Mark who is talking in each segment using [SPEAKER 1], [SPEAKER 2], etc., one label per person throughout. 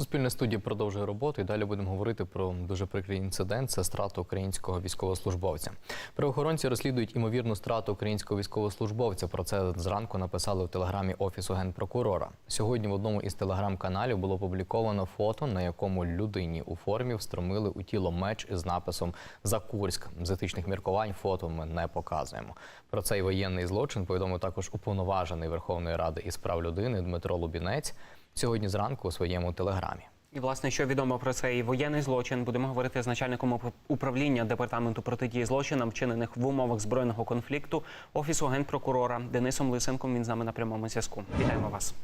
[SPEAKER 1] Суспільне студія продовжує роботу і далі будемо говорити про дуже прикрий інцидент. Це страта українського військовослужбовця. Правоохоронці розслідують імовірну страту українського військовослужбовця. Про це зранку написали в телеграмі офісу генпрокурора. Сьогодні в одному із телеграм-каналів було опубліковано фото, на якому людині у формі встромили у тіло меч із написом за Курськ. З етичних міркувань фото ми не показуємо. Про цей воєнний злочин повідомив також уповноважений Верховної Ради із прав людини Дмитро Лубінець сьогодні зранку у своєму телеграмі.
[SPEAKER 2] І власне, що відомо про цей воєнний злочин, будемо говорити з начальником управління департаменту протидії злочинам, вчинених в умовах збройного конфлікту офісу генпрокурора Денисом Лисенком. Він з нами на прямому зв'язку. Вітаємо вас,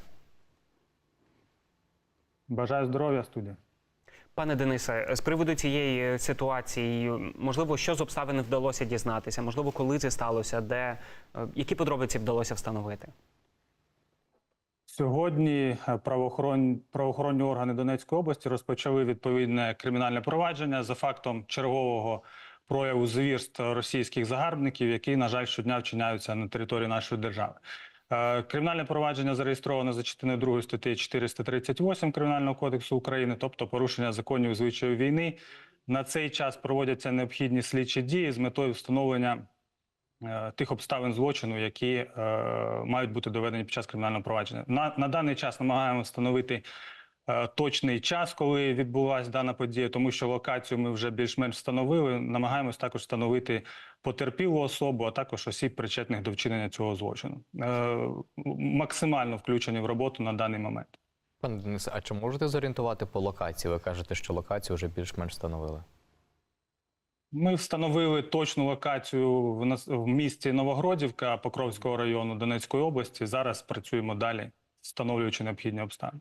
[SPEAKER 3] Бажаю здоров'я, студія.
[SPEAKER 2] пане Денисе. З приводу цієї ситуації, можливо, що з обставин вдалося дізнатися? Можливо, коли це сталося, де е, які подробиці вдалося встановити?
[SPEAKER 3] Сьогодні е, правоохоронні, правоохоронні органи Донецької області розпочали відповідне кримінальне провадження за фактом чергового прояву звірств російських загарбників, які, на жаль, щодня вчиняються на території нашої держави. Е, Кримінальне провадження зареєстровано за частиною 2 статті 438 Кримінального кодексу України, тобто порушення законів і звичаїв війни. На цей час проводяться необхідні слідчі дії з метою встановлення тих обставин злочину, які е, мають бути доведені під час кримінального провадження. На, на даний час намагаємося встановити е, точний час, коли відбулася дана подія, тому що локацію ми вже більш-менш встановили. Намагаємось також встановити потерпілу особу, а також осіб, причетних до вчинення цього злочину. Е, максимально включені в роботу на даний момент.
[SPEAKER 1] Пане Денисе, а чи можете зорієнтувати по локації? Ви кажете, що локацію вже більш-менш встановили.
[SPEAKER 3] Ми встановили точну локацію в нас в місті Новогродівка Покровського району Донецької області. Зараз працюємо далі, встановлюючи необхідні обставини.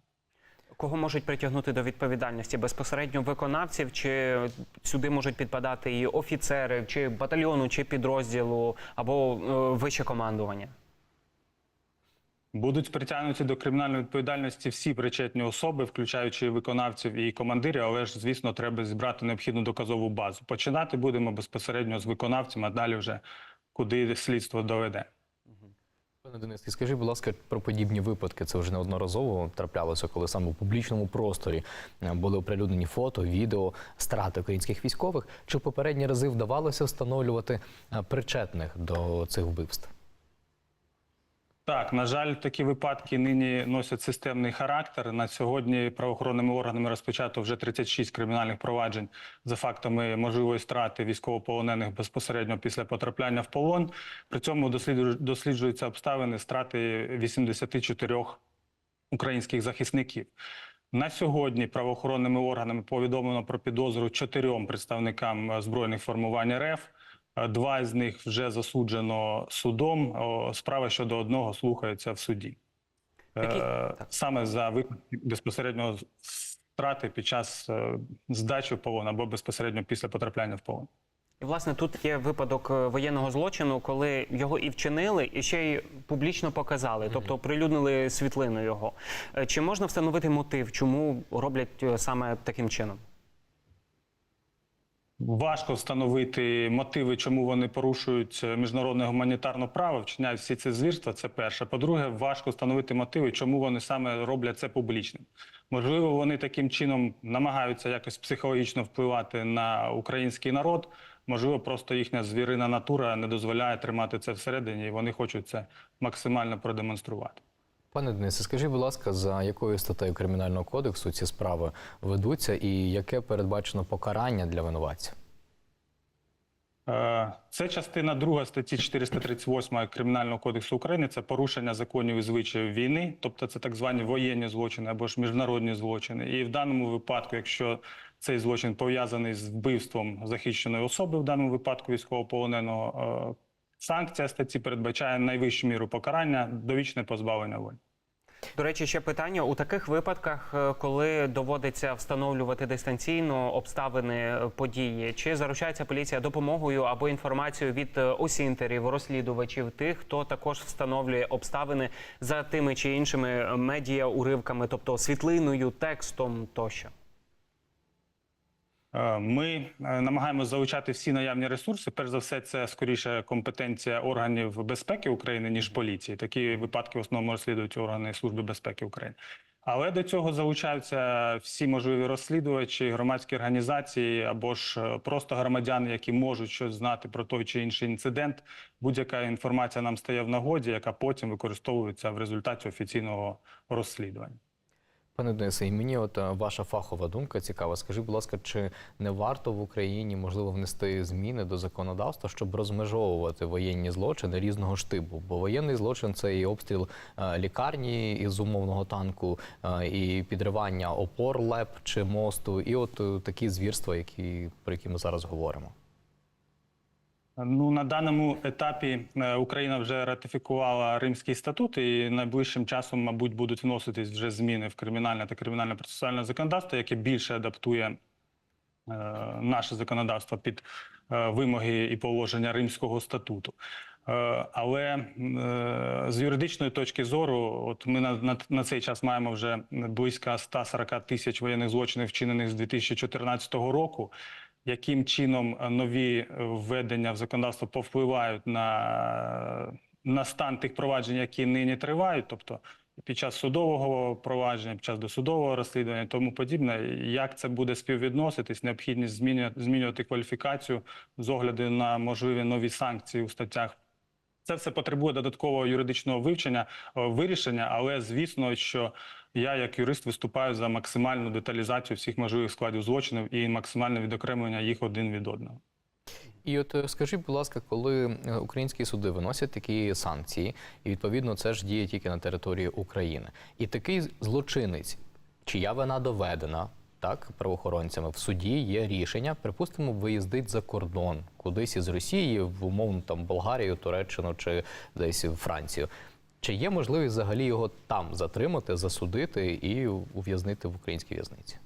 [SPEAKER 2] Кого можуть притягнути до відповідальності безпосередньо виконавців, чи сюди можуть підпадати і офіцери, чи батальйону, чи підрозділу, або е, вище командування?
[SPEAKER 3] Будуть притягнуті до кримінальної відповідальності всі причетні особи, включаючи виконавців і командирів, але ж, звісно, треба зібрати необхідну доказову базу. Починати будемо безпосередньо з виконавцем, а далі вже куди слідство доведе.
[SPEAKER 1] Пане Денисе, скажіть, будь ласка, про подібні випадки. Це вже неодноразово траплялося, коли саме у публічному просторі е, були оприлюднені фото, відео страти українських військових. Чи в попередні рази вдавалося встановлювати е, причетних до цих вбивств?
[SPEAKER 3] Так, на жаль, такі випадки нині носять системний характер. На сьогодні правоохоронними органами розпочато вже 36 кримінальних проваджень за фактами можливої страти військовополонених безпосередньо після потрапляння в полон. При цьому досліджу- досліджуються обставини страти 84 українських захисників. На сьогодні правоохоронними органами повідомлено про підозру чотирьом представникам збройних формувань РФ. Два з них вже засуджено судом. Справа щодо одного слухається в суді. Е. Саме за випадки безпосередньо страти під час е, здачі в полон або безпосередньо після потрапляння в полон.
[SPEAKER 2] І власне тут є випадок е, воєнного злочину, коли його і вчинили, і ще й публічно показали, тобто оприлюднили світлину його. Чи можна встановити мотив, чому роблять саме таким чином?
[SPEAKER 3] Важко встановити мотиви, чому вони порушують е, міжнародне гуманітарне право, вчиняють всі ці звірства. Це перше. По-друге, важко встановити мотиви, чому вони саме роблять це публічним. Можливо, вони таким чином намагаються якось психологічно впливати на український народ. Можливо, просто їхня звірина натура не дозволяє тримати це всередині, і вони хочуть це максимально продемонструвати.
[SPEAKER 1] Пане Денисе, скажіть, будь ласка, за якою статтею кримінального кодексу ці справи ведуться, і яке передбачено покарання для винуватців?
[SPEAKER 3] Е, Це частина 2 статті 438 Кримінального кодексу України. Це порушення законів і звичаїв війни, тобто це так звані воєнні злочини або ж міжнародні злочини. І в даному випадку, якщо цей злочин пов'язаний з вбивством захищеної особи, в даному випадку військовополоненого, е, санкція статті передбачає найвищу міру покарання довічне позбавлення волі.
[SPEAKER 2] До речі, ще питання у таких випадках, е, коли доводиться встановлювати дистанційно обставини е, події, чи заручається поліція допомогою або інформацією від е, осінтерів, розслідувачів, тих, хто також встановлює обставини за тими чи іншими медіа уривками, тобто світлиною, текстом тощо.
[SPEAKER 3] Е, Ми е, намагаємося залучати всі наявні ресурси. Перш за все, це скоріше компетенція органів безпеки України ніж поліції. Такі випадки в основному розслідують органи Служби безпеки України. Але до цього залучаються всі можливі розслідувачі, громадські організації або ж е, просто громадяни, які можуть щось знати про той чи інший інцидент. Будь-яка інформація нам стає в нагоді, яка потім використовується в результаті офіційного розслідування.
[SPEAKER 1] Пане Денисе, і мені от е, ваша фахова думка цікава. Скажіть, будь ласка, чи не варто в Україні можливо внести зміни до законодавства, щоб розмежовувати воєнні злочини різного штибу? Бо воєнний злочин це і обстріл е, лікарні із умовного танку, е, і підривання опор ЛЕП чи мосту, і от такі звірства, які про які ми зараз говоримо.
[SPEAKER 3] Ну на даному етапі е, Україна вже ратифікувала Римський статут, і найближчим часом, мабуть, будуть вноситись вже зміни в кримінальне та кримінальне процесуальне законодавство, яке більше адаптує е, наше законодавство під е, вимоги і положення Римського статуту. Е, Але е, з юридичної точки зору, от ми на, на, на цей час маємо вже близько 140 тисяч воєнних злочинів, вчинених з 2014 року яким чином е, нові е, введення в законодавство повпливають на, на стан тих проваджень, які нині тривають, тобто під час судового провадження, під час досудового розслідування тому подібне, як це буде співвідноситись, необхідність змінювати, змінювати кваліфікацію з огляду на можливі нові санкції у статтях. Це все потребує додаткового юридичного вивчення, е, вирішення, але звісно, що я як юрист виступаю за максимальну деталізацію всіх можливих складів злочинів і максимальне відокремлення їх один від одного.
[SPEAKER 1] І от е, скажіть, будь ласка, коли е, українські суди виносять такі санкції, і відповідно це ж діє тільки на території України, і такий злочинець, чия вина доведена. Так, правоохоронцями в суді є рішення, припустимо, виїздить за кордон кудись із Росії, в умовно там Болгарію, Туреччину чи десь в Францію. Чи є можливість взагалі його там затримати, засудити і ув'язнити в українській в'язниці?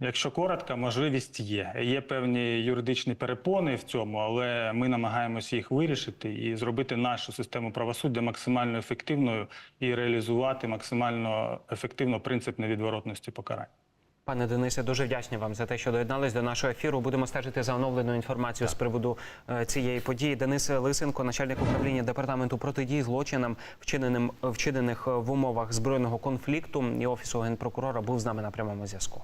[SPEAKER 3] Якщо коротко, можливість є. Є певні юридичні перепони в цьому, але ми намагаємося їх вирішити і зробити нашу систему правосуддя максимально ефективною і реалізувати максимально ефективно принцип невідворотності покарань.
[SPEAKER 2] Пане Денисе, дуже вдячні вам за те, що доєднались до нашого ефіру. Будемо стежити за оновленою інформацією з приводу е, цієї події. Денис Лисенко, начальник управління департаменту протидії злочинам, вчиненим вчинених в умовах збройного конфлікту і офісу генпрокурора, був з нами на прямому зв'язку.